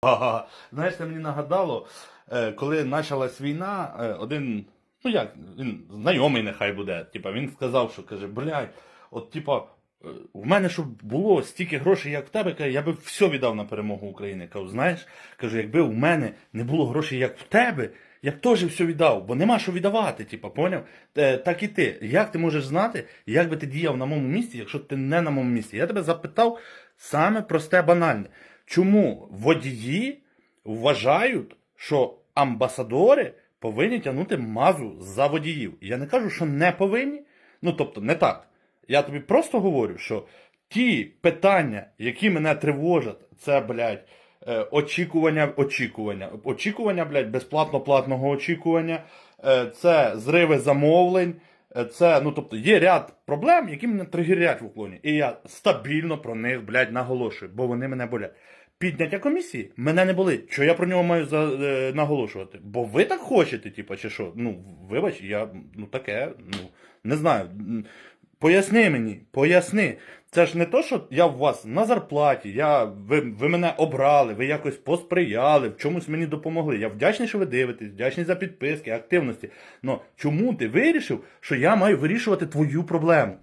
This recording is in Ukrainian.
Ага. Знаєш, це мені нагадало, е, коли почалась війна, е, один, ну як, він знайомий нехай буде. Типа, він сказав, що каже, блядь, от типа, е, в мене щоб було стільки грошей, як в тебе, каже, я би все віддав на перемогу України. Кажу, знаєш, кажу, якби в мене не було грошей, як в тебе, я б теж все віддав, бо нема що віддавати, типа, поняв? Так і ти. Як ти можеш знати, як би ти діяв на моєму місці, якщо ти не на моєму місці? Я тебе запитав саме просте, банальне. Чому водії вважають, що амбасадори повинні тягнути мазу за водіїв? Я не кажу, що не повинні. Ну тобто, не так. Я тобі просто говорю, що ті питання, які мене тривожать, це, блядь, е, очікування, очікування, очікування, блядь, безплатно-платного очікування, е, це зриви замовлень. Е, Це, ну тобто, є ряд проблем, які мене тригерять в уклоні. І я стабільно про них, блядь, наголошую, бо вони мене болять. Підняття комісії мене не болить. Що я про нього маю за, е, наголошувати? Бо ви так хочете, типу, чи що? Ну, вибач, я ну таке, ну не знаю. Поясни мені, поясни. Це ж не то, що я в вас на зарплаті, я, ви, ви мене обрали, ви якось посприяли, в чомусь мені допомогли. Я вдячний, що ви дивитесь, вдячний за підписки, активності. Но чому ти вирішив, що я маю вирішувати твою проблему?